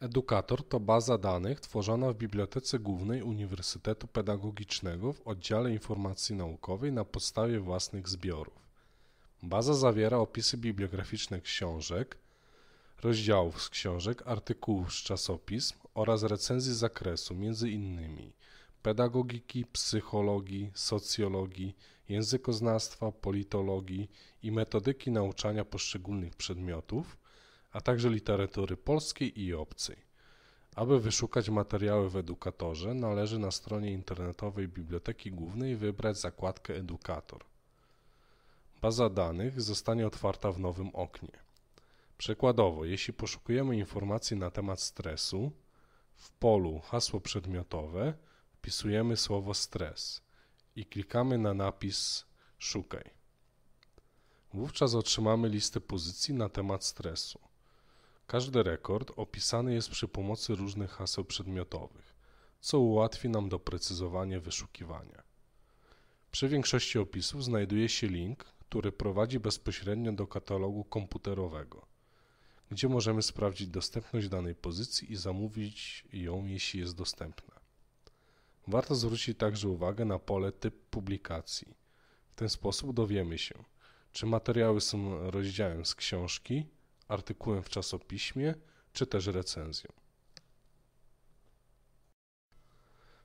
Edukator to baza danych tworzona w Bibliotece Głównej Uniwersytetu Pedagogicznego w Oddziale Informacji Naukowej na podstawie własnych zbiorów. Baza zawiera opisy bibliograficzne książek, rozdziałów z książek, artykułów z czasopism oraz recenzji z zakresu m.in. pedagogiki, psychologii, socjologii, językoznawstwa, politologii i metodyki nauczania poszczególnych przedmiotów, a także literatury polskiej i obcej. Aby wyszukać materiały w edukatorze, należy na stronie internetowej Biblioteki Głównej wybrać zakładkę Edukator. Baza danych zostanie otwarta w nowym oknie. Przykładowo, jeśli poszukujemy informacji na temat stresu, w polu hasło przedmiotowe wpisujemy słowo stres i klikamy na napis Szukaj. Wówczas otrzymamy listę pozycji na temat stresu. Każdy rekord opisany jest przy pomocy różnych haseł przedmiotowych, co ułatwi nam doprecyzowanie wyszukiwania. Przy większości opisów znajduje się link, który prowadzi bezpośrednio do katalogu komputerowego, gdzie możemy sprawdzić dostępność danej pozycji i zamówić ją, jeśli jest dostępna. Warto zwrócić także uwagę na pole typ publikacji. W ten sposób dowiemy się, czy materiały są rozdziałem z książki, artykułem w czasopiśmie, czy też recenzją.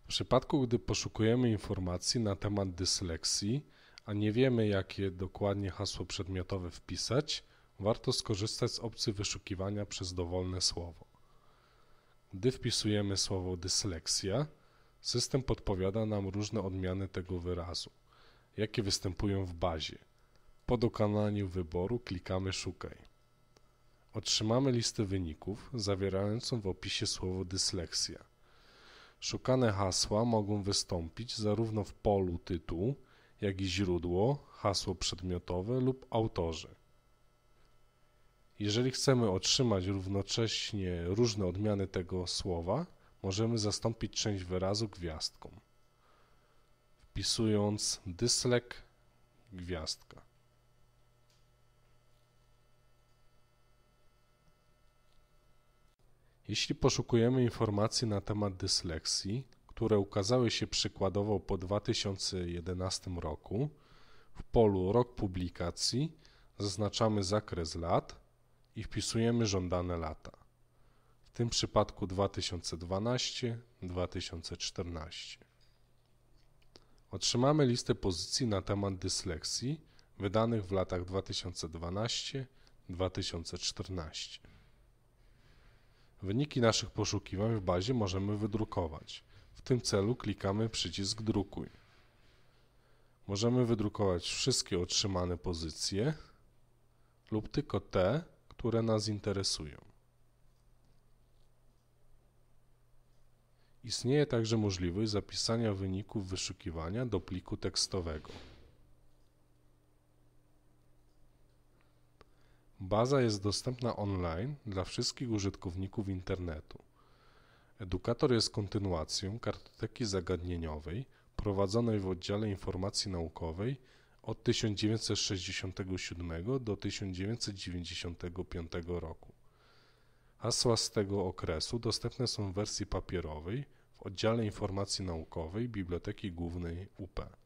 W przypadku, gdy poszukujemy informacji na temat dysleksji, a nie wiemy, jakie dokładnie hasło przedmiotowe wpisać, warto skorzystać z opcji wyszukiwania przez dowolne słowo. Gdy wpisujemy słowo dysleksja, system podpowiada nam różne odmiany tego wyrazu, jakie występują w bazie. Po dokonaniu wyboru klikamy Szukaj. Otrzymamy listę wyników zawierającą w opisie słowo dysleksja. Szukane hasła mogą wystąpić zarówno w polu tytuł, jak i źródło, hasło przedmiotowe lub autorzy. Jeżeli chcemy otrzymać równocześnie różne odmiany tego słowa, możemy zastąpić część wyrazu gwiazdką, wpisując dyslek gwiazdka. Jeśli poszukujemy informacji na temat dysleksji, które ukazały się przykładowo po 2011 roku, w polu rok publikacji zaznaczamy zakres lat i wpisujemy żądane lata. W tym przypadku 2012-2014. Otrzymamy listę pozycji na temat dysleksji wydanych w latach 2012-2014. Wyniki naszych poszukiwań w bazie możemy wydrukować. W tym celu klikamy przycisk Drukuj. Możemy wydrukować wszystkie otrzymane pozycje lub tylko te, które nas interesują. Istnieje także możliwość zapisania wyników wyszukiwania do pliku tekstowego. Baza jest dostępna online dla wszystkich użytkowników internetu. Edukator jest kontynuacją kartoteki zagadnieniowej prowadzonej w oddziale informacji naukowej od 1967 do 1995 roku. Hasła z tego okresu dostępne są w wersji papierowej w oddziale informacji naukowej Biblioteki Głównej UP.